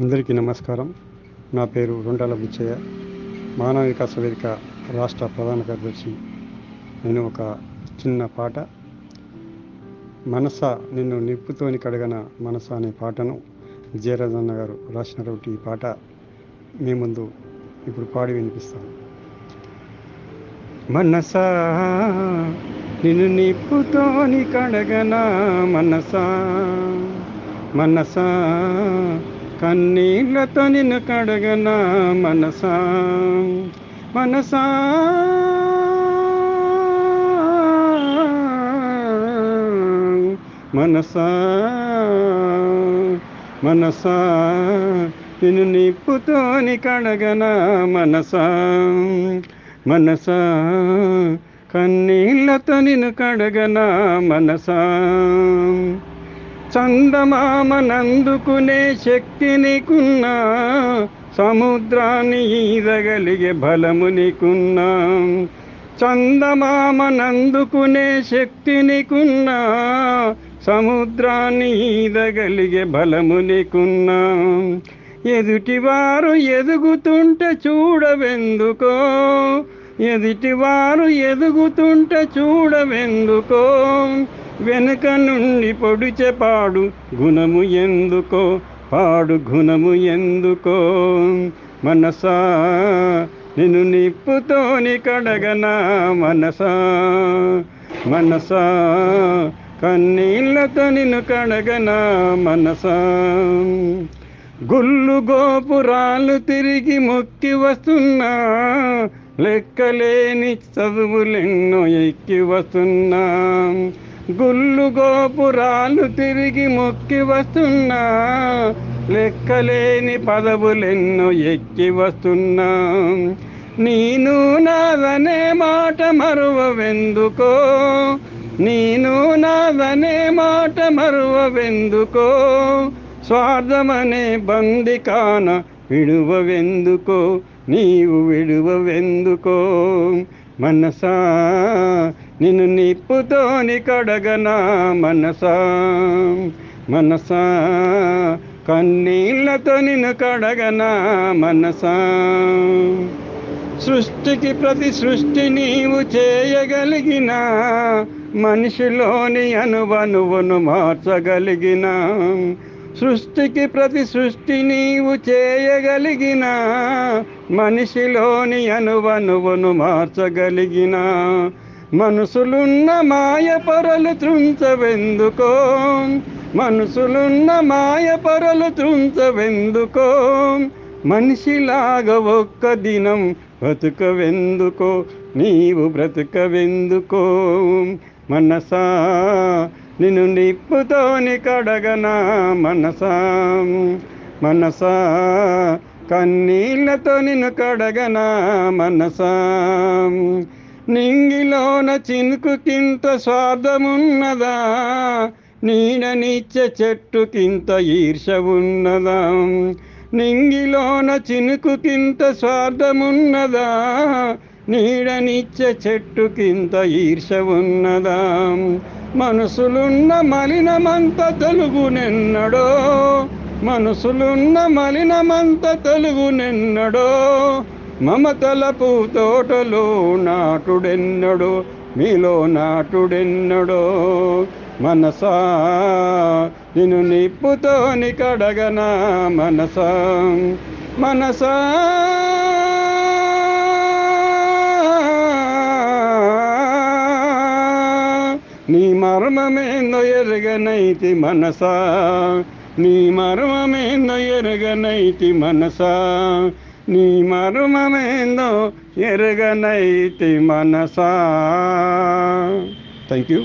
అందరికీ నమస్కారం. నా పేరు రొండాల బుచ్చయ్య. మానవ వికాస వేదిక రాష్ట్ర ప్రధాన కార్యదర్శి. నేను ఒక చిన్న పాట. మనస నిన్ను నిప్పుతోని కడగన మనస అనే పాటను జయరాజన్న గారు రాసినటువంటి ఈ పాట మీ ముందు ఇప్పుడు పాడి వినిపిస్తాను. మనసా నిన్ను నిప్పుతోని కడగన మనసా మనసా కన్నీళ్ళతో నిన్ను కడగన మనసా మనసా మనసా మనసా నిన్ను నిప్పుతోని కడగన మనసా మనసా కన్నీళ్ళతో నిన్ను కడగన మనసా చందమామనందుకునే శక్తి నీకున్నా సముద్రాన్ని ఈదగలిగే బలము నీకున్నా. చందమామనందుకునే శక్తి నీకున్నా సముద్రాన్ని ఈదగలిగే బలము నీకున్నా. ఎదుటివారు ఎదుగుతుంటే చూడవెందుకో ఎదుటివారు ఎదుగుతుంటే చూడవెందుకో. వెనుక నుండి పొడిచె పాడు గుణము ఎందుకో? పాడు గుణము ఎందుకో? మనసా నిన్ను నిప్పుతోని కడగనా మనసా మనసా కన్నీళ్ళతో నిన్ను కడగనా మనసా. గుళ్ళు గోపురాలు తిరిగి మొక్కి వస్తున్నా లెక్కలేని చదువులెన్నో ఎక్కి వస్తున్నా. గుళ్ళు గోపురాలు తిరిగి మొక్కి వస్తున్నా. లెక్కలేని పదవులెన్నో ఎక్కి వస్తున్నా. నేను నాదనే మాట మరువవెందుకో? నేను నాదనే మాట మరువవెందుకో? స్వార్థమనే బందికాన విడువవెందుకో? నీవు విడువవెందుకో? మనసా నిన్ను నిప్పుతోని కడగనా మనసా. మనసా కన్నీళ్ళతో నిన్ను కడగనా మనసా. సృష్టికి ప్రతి సృష్టి నీవు చేయగలిగిన మనిషిలోని అనువనువును మార్చగలిగిన. సృష్టికి ప్రతి సృష్టి నీవు చేయగలిగిన మనిషిలోని అనువనువును మార్చగలిగిన. మనసులున్న మాయ పొరలు త్రుంచవెందుకో మనసులున్న మాయ పొరలు త్రుంచవెందుకో మనిషిలాగా ఒక్క దినం బ్రతుకవెందుకో? నీవు బ్రతుకవెందుకో? మనసా నిన్ను నిప్పుతోని కడగనా మనసా మనసా. కన్నీళ్ళతో నిన్ను కడగనా మనసా. నింగిలోన చినుకుకింత స్వార్థమున్నదా నీడనిచ్చే చెట్టుకింత ఈర్ష ఉన్నదా. నింగిలోన చినుకుకింత స్వార్థమున్నదా నీడనిచ్చే చెట్టుకింత ఈర్ష ఉన్నదా. మనసులున్న మలినమంత తెలుగునెన్నడో మనసులున్న మలినమంత తెలుగునెన్నడో మమతల తోటలో నాటుడెన్నడో మీలో నాటుడెన్నడో. మనసా నిన్ను నిప్పుతోని కడగనా మనసా మనసా. నీ మర్మమేందో ఎరగనైతి మనసా. నీ మర్మమేందో ఎరగనైతి మనసా. నీ మర్మమేందో ఎరగనైతి మనసా. Thank you